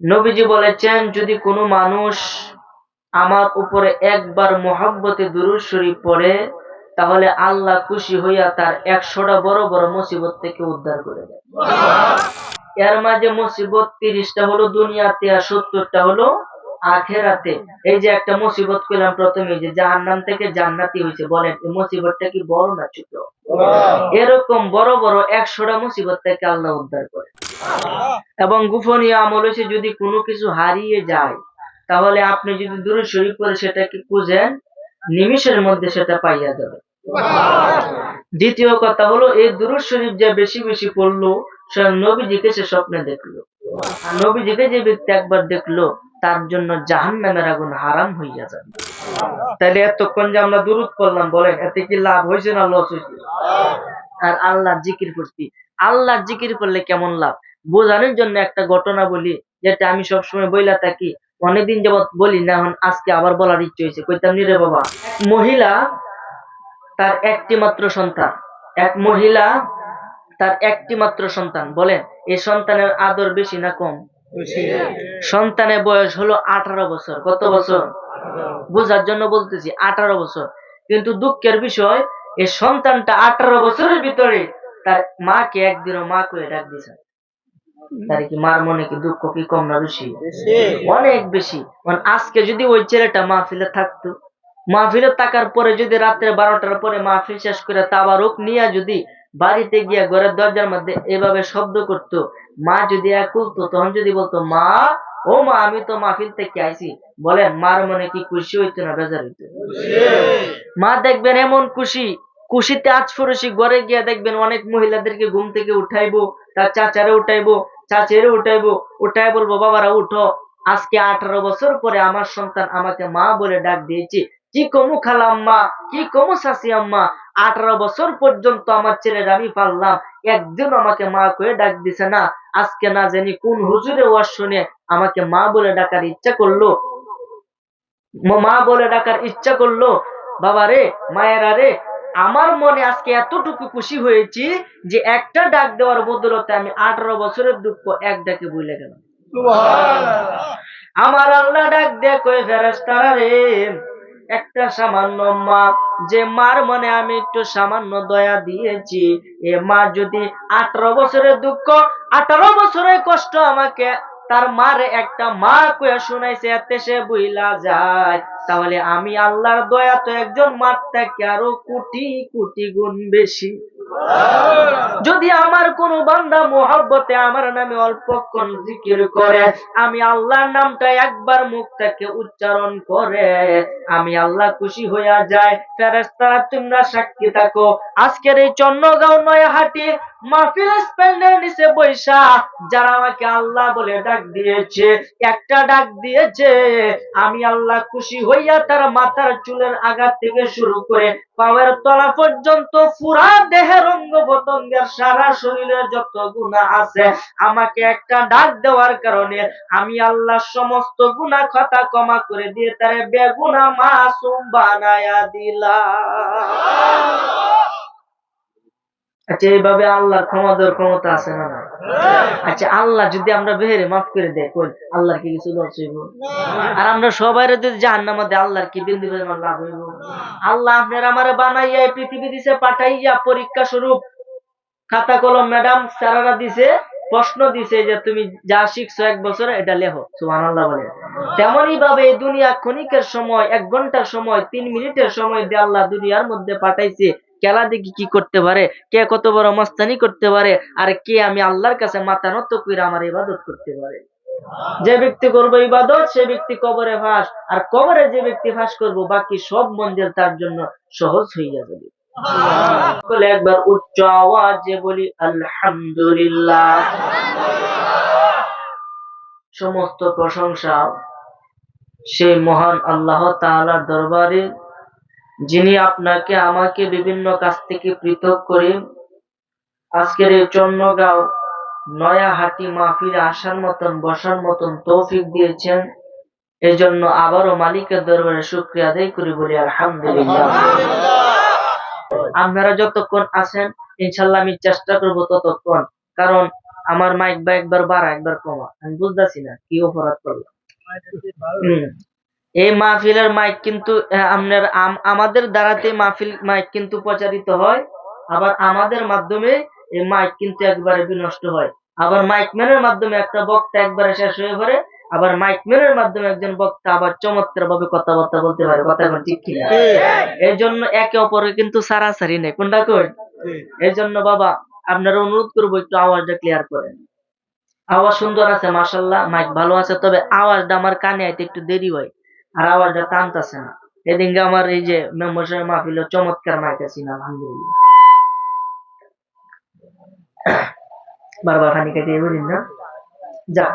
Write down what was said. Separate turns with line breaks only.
নবীজি বলেছেন যদি কোনো মানুষ আমার উপরে একবার মোহাব্বতে দুরুদ শরীফ পড়ে তাহলে আল্লাহ খুশি হইয়া তার একশোটা বড় বড় মুসিবত থেকে উদ্ধার করে দেয়। এর মাঝে মুসিবত তিরিশটা হলো দুনিয়াতে আর সত্তরটা হলো আখেরাতে। এই যে একটা মুসিবত পেলাম প্রথমে যে জাহান্নাম থেকে জান্নাতি হয়েছে বলেন এই মুসিবতটা কি বড় না ছোট? এরকম বড় বড় একশোটা মুসিবত থেকে আল্লাহ উদ্ধার করে। এবং গোপনীয় আমল হয়েছে যদি কোনো কিছু হারিয়ে যায় তাহলে আপনি যদি দূরে শরীফ করে সেটাকে খুঁজেন নিমিষের মধ্যে সেটা পাইয়া যাবে। দ্বিতীয় কথা হলো এই দুরুদ শরীফ যে বেশি বেশি পড়ল স্বয়ং নবীজিকে সে স্বপ্নে দেখল। নবীজিকে যে ব্যক্তি একবার দেখল তার জন্য জাহান নামের আগুন হারাম হইয়া যাবে। তাহলে এতক্ষণ যে আমরা দুরুদ পড়লাম, বলেন, এতে কি লাভ হয়েছে না লস হয়েছে আর আল্লাহ জিকির করছি। আল্লাহ জিকির করলে কেমন লাভ? বোঝানোর জন্য একটা ঘটনা বলি, যেটা আমি সবসময় বইলা থাকি, অনেকদিন যাবত বলি, না এখন আজকে আবার বলার ইচ্ছে হয়েছে কইতাম, নি রে বাবা, মহিলা তার একটি মাত্র সন্তান। এক মহিলা তার একটি মাত্র সন্তান। বলেন এই সন্তানের আদর বেশি না কম? সন্তানের বয়স হলো আঠারো বছর। কত বছর? বোঝার জন্য বলতেছি আঠারো বছর। কিন্তু দুঃখের বিষয় এই সন্তানটা আঠারো বছরের ভিতরে তার মাকে একদিনও মা করে ডাক দিছে তার কি মার মনে কি দুঃখ কি কম না বেশি? অনেক বেশি। মানে আজকে যদি ওই ছেলেটা মাহফিলে থাকতো মাহফিলে থাকার পরে যদি রাত্রে বারোটার পরে মাহফিল শেষ করে তাবারুক নিয়ে যদি বাড়িতে গিয়ে ঘরের দরজার মধ্যে এভাবে শব্দ করত মা যদি এক খুলতো তখন যদি বলতো মা ও মা আমি তো মাহফিল থেকে আইছি। বলেন মার মনে কি খুশি হইতো না বেজার হইতো? মা দেখবেন এমন খুশি খুশিতে আজ ফুরুষি ঘরে গিয়ে দেখবেন অনেক মহিলাদেরকে ঘুম থেকে উঠাইবো তার চাচারে উঠাইবো চাচেরে উঠাইবো উঠাই বলব বাবারা উঠো। আজকে আঠারো বছর পরে আমার সন্তান আমাকে মা বলে ডাক দিয়েছে কি কমু খালাম্মা কি কমু শাসি আম্মা আঠারো বছর পর্যন্ত আমার ছেলের আমি পারলাম। একদিন আমাকে মা করে ডাক দিছে না আজকে না জানি কোন হুজুরে ওয়াজ শুনে আমাকে মা বলে ডাকার ইচ্ছা করল। মা বলে ডাকার ইচ্ছা করল বাবা রে মায়েরা রে আমার মনে আজকে এতটুকু খুশি হয়েছি যে একটা ডাক দেওয়ার বদলতে আমি আঠারো বছরের দুঃখ এক ডাকে ভুলে গেলাম। আমার আল্লাহ ডাক দে কই ফেরেস্তারা রে একটা সামান্য মা, যে মার মনে আমি একটু সামান্য দয়া দিয়েছি, এ মা যদি আঠারো বছরের দুঃখ, আঠারো বছরের কষ্ট আমাকে, তার মারে একটা মা কয়ে শুনাইছে, এতে সে বুইলা যায়। তাহলে আমি আল্লাহর দয়া তো একজন মার থেকে আরও কোটি কোটি গুণ বেশি। যদি আমার কোন বান্দা মোহাব্বতে আমার নামে অল্পক্ষণ জিকির করে, আমি আল্লাহর নামটা একবার মুখ থেকে উচ্চারণ করে, আমি আল্লাহ খুশি হইয়া যায়। ফেরেস্তারা তোমরা সাক্ষী থাকো। আজকের এই চন্নগাঁও নয়াহাটি আমি আল্লাহ খুশি হইয়া তার মাথার চুলের আঘাত থেকে শুরু করে পাওয়ার তলা পর্যন্ত পুরা দেহের অঙ্গ সারা শরীরের যত গুণা আছে, আমাকে একটা ডাক দেওয়ার কারণে আমি আল্লাহ সমস্ত গুণা কথা ক্ষমা করে দিয়ে তারে বেগুনা মাসুম বানায়া দিলাম। আচ্ছা এইভাবে আল্লাহর ক্ষমা দেওয়ার ক্ষমতা আছে না নাই? আচ্ছা আল্লাহ যদি আমরা বেহেরে মাফ করে দেয় কোন আল্লাহর কি কিছু লস হইব? আর আমরা সবাই যদি জাহান্নামে দেয়, আল্লাহর কি বিন্দু পরিমাণ লাভ হইব? আল্লাহ আপনার আমারে বানাইয়া এই পৃথিবী দিছে, পাঠাইয়া পরীক্ষা স্বরূপ। খাতা কলম ম্যাডাম স্যারেরা দিছে, প্রশ্ন দিছে যে তুমি যা শিখছো এক বছরে, এটা লেখো, সুবহানাল্লাহ বলে। তেমনই ভাবে এই দুনিয়া ক্ষণিকের সময়, এক ঘণ্টার সময়, তিন মিনিটের সময় দিয়ে আল্লাহ দুনিয়ার মধ্যে পাঠাইছে। খেলা দেখি কি করতে পারে? কে কত বড় মস্তানি করতে পারে? আর কে আমি আল্লাহর কাছে মাথা নত করে আমার ইবাদত করতে পারে? যে ব্যক্তি করব ইবাদত, সে ব্যক্তি কবরে ফাঁস আর কবরে যে ব্যক্তি ফাঁস করব, বাকি সব মঞ্জিল তার জন্য সহজ হইয়া যাবে। একবার উচ্চ আওয়াজে বলি, আলহামদুলিল্লাহ। সমস্ত প্রশংসা সেই মহান আল্লাহ তাআলার দরবারে যিনি আপনাকে, আমাকে বিভিন্ন কাজ থেকে পৃথক করে আজকের এই চন্নগাঁও নয়া হাটি মাহফিলে আসার মতন, বসার মতন তৌফিক দিয়েছেন এই জন্য আবারও মালিকের দরবারে শুক্রিয়া আদায় করি বলি, আলহামদুলিল্লাহ আপনারা যতক্ষণ আছেন, ইনশাল্লাহ আমি চেষ্টা করব ততক্ষণ, কারণ আমার মাইক বা একবার বাড়া, একবার কমা, আমি বুঝতেছি না, কি অপরাধ করলাম। এই মাহফিলের মাইক কিন্তু আপনার আম- আমাদের দ্বারাতে মাহফিল মাইক কিন্তু প্রচারিত হয়। আবার আমাদের মাধ্যমে এই মাইক কিন্তু একবারে বিনষ্ট হয়। আবার মাইক ম্যানের মাধ্যমে একটা বক্তা একবারে শেষ হয়ে পড়ে। আবার মাইক ম্যানের মাধ্যমে একজন বক্তা আবার চমৎকার ভাবে কথাবার্তা বলতে পারে। কথা এখন ঠিক কিনা? এই জন্য একে অপরের কিন্তু সারাসারি নেই। কোনটা কই? এই জন্য বাবা আপনারা অনুরোধ করব একটু আওয়াজটা ক্লিয়ার করেন। আওয়াজ সুন্দর আছে মাসাল্লাহ মাইক ভালো আছে তবে আওয়াজটা আমার কানে আইতে একটু দেরি হয়। আর আওয়াজটা টানতেছে না এদিনকে আমার এই যে মেম্বারশিপ মাহফিল চমৎকার মাইক আছে না আলহামদুলিল্লাহ বারবার খানি কেটে বুঝিন না যা